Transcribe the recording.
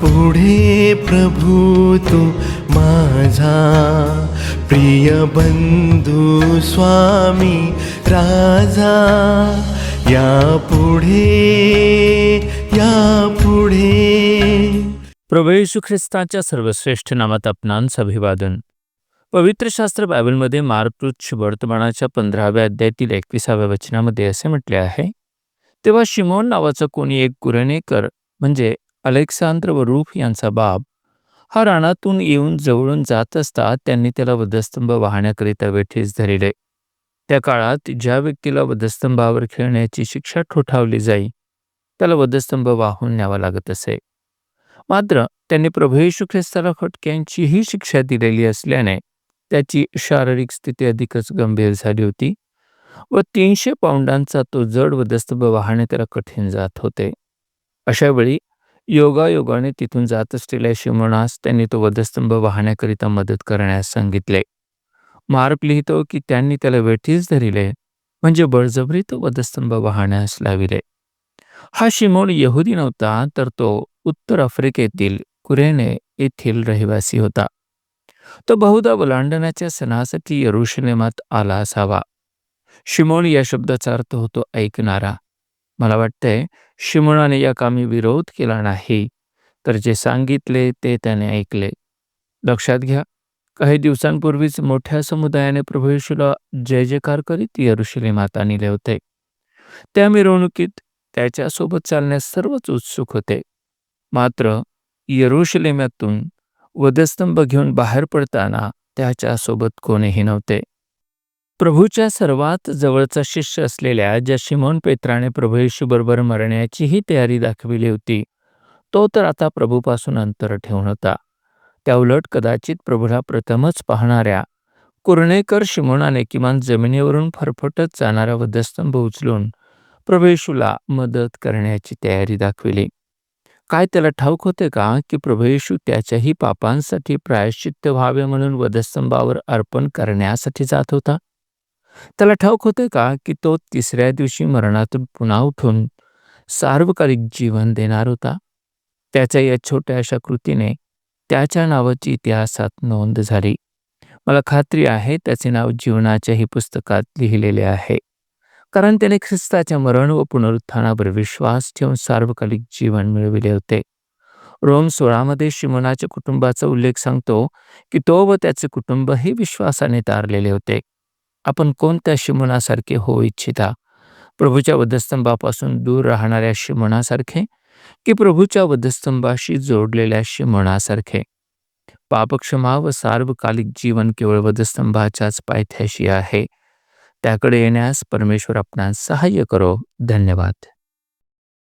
पुढे प्रभू तू माझा प्रिय बंधू स्वामी राजा. या पुढे या पुढे. प्रभू येशू ख्रिस्ताच्या सर्वश्रेष्ठ नामात आपणांस अभिवादन पवित्र शास्त्र बायबलमध्ये मार्कृत वर्तमानाच्या पंधराव्या अध्यायातील एकविसाव्या वचनामध्ये असे म्हटले आहे तेव्हा शिमोन नावाचा कोणी एक गुरणेकर म्हणजे अलेक्सांद्र व रूफ यांचा बाप हा रानातून येऊन जवळून जात असता त्यांनी त्याला वधस्तंभ वाहण्याकरिता वेठीस धरिले. त्या काळात ज्या व्यक्तीला वधस्तंभावर खेळण्याची शिक्षा ठोठावली जाई त्याला वधस्तंभ वाहून न्यावा लागत असे. मात्र त्यांनी प्रभू येशू ख्रिस्ताला फटक्यांचीही शिक्षा दिलेली असल्याने त्याची शारीरिक स्थिती अधिकच गंभीर झाली होती व तीनशे पाऊंडांचा तो जड वधस्तंभ वाहणे त्याला कठीण जात होते. अशावेळी योगायोगाने तिथून जात असलेल्या शिमोनास त्यांनी तो वधस्तंभ वाहण्याकरिता मदत करण्यास सांगितले. मार्क लिहितो की त्यांनी त्याला वेठीस धरिले म्हणजे बळजबरी तो वधस्तंभ वाहण्यास लाविले. हा शिमोन यहुदी नव्हता तर तो उत्तर आफ्रिकेतील कुरेने येथील रहिवासी होता. तो बहुधा ओलांडण्याच्या सणासाठी यरुशलेमात आला असावा. शिमोन या शब्दाचा अर्थ होतो ऐकणारा. मला वाटतंय शिमोनाने या कामी विरोध केला नाही. तर जे सांगितले ते त्याने ऐकले. लक्षात घ्या काही दिवसांपूर्वीच मोठ्या समुदायाने प्रभू येशूला जय जयकार करीत यरुशलेम माता नेले होते. त्या मिरवणुकीत त्याच्यासोबत चालण्यास सर्वच उत्सुक होते. मात्र यरुशलेमातून वधस्तंभ घेऊन बाहेर पडताना त्याच्यासोबत कोणीही नव्हते. प्रभूच्या सर्वात जवळचा शिष्य असलेल्या ज्या शिमोन पेत्राने प्रभू येशूबरोबर मरण्याचीही तयारी दाखविली होती तो तर आता प्रभूपासून अंतर ठेवून होता. त्याउलट कदाचित प्रभूला प्रथमच पाहणाऱ्या कुर्णेकर शिमोनाने किमान जमिनीवरून फरफटत जाणारा वधस्तंभ उचलून प्रभेशूला मदत करण्याची तयारी दाखविली. काय त्याला ठाऊक होते का की प्रभेशू त्याच्याही पापांसाठी प्रायश्चित्त व्हावे म्हणून वधस्तंभावर अर्पण करण्यासाठी जात होता? त्याला ठाऊक होते का की तो तिसऱ्या दिवशी मरणातून पुन्हा उठून सार्वकालिक जीवन देणार होता? त्याच्या या छोट्या अशा कृतीने त्याच्या नावाची इतिहासात नोंद झाली. मला खात्री आहे त्याचे नाव जीवनाच्याही पुस्तकात लिहिलेले आहे. कारण त्याने ख्रिस्ताच्या मरण व पुनरुत्थानावर विश्वास ठेवून सार्वकालिक जीवन मिळविले होते. रोम सोळामध्ये शिमोनाच्या कुटुंबाचा उल्लेख सांगतो की तो व त्याचे कुटुंबही विश्वासाने तारलेले होते. आपण कोणत्या शिमोनासारखे होऊ इच्छिता? प्रभूच्या वधस्तंभापासून दूर राहणाऱ्या शिमोनासारखे की प्रभूच्या वधस्तंभाशी जोडलेल्या शिमोनासारखे? पापक्षमा व सार्वकालिक जीवन केवळ वधस्तंभाच्याच पायथ्याशी आहे. त्याकडे येण्यास परमेश्वर आपणास सहाय्य करो. धन्यवाद.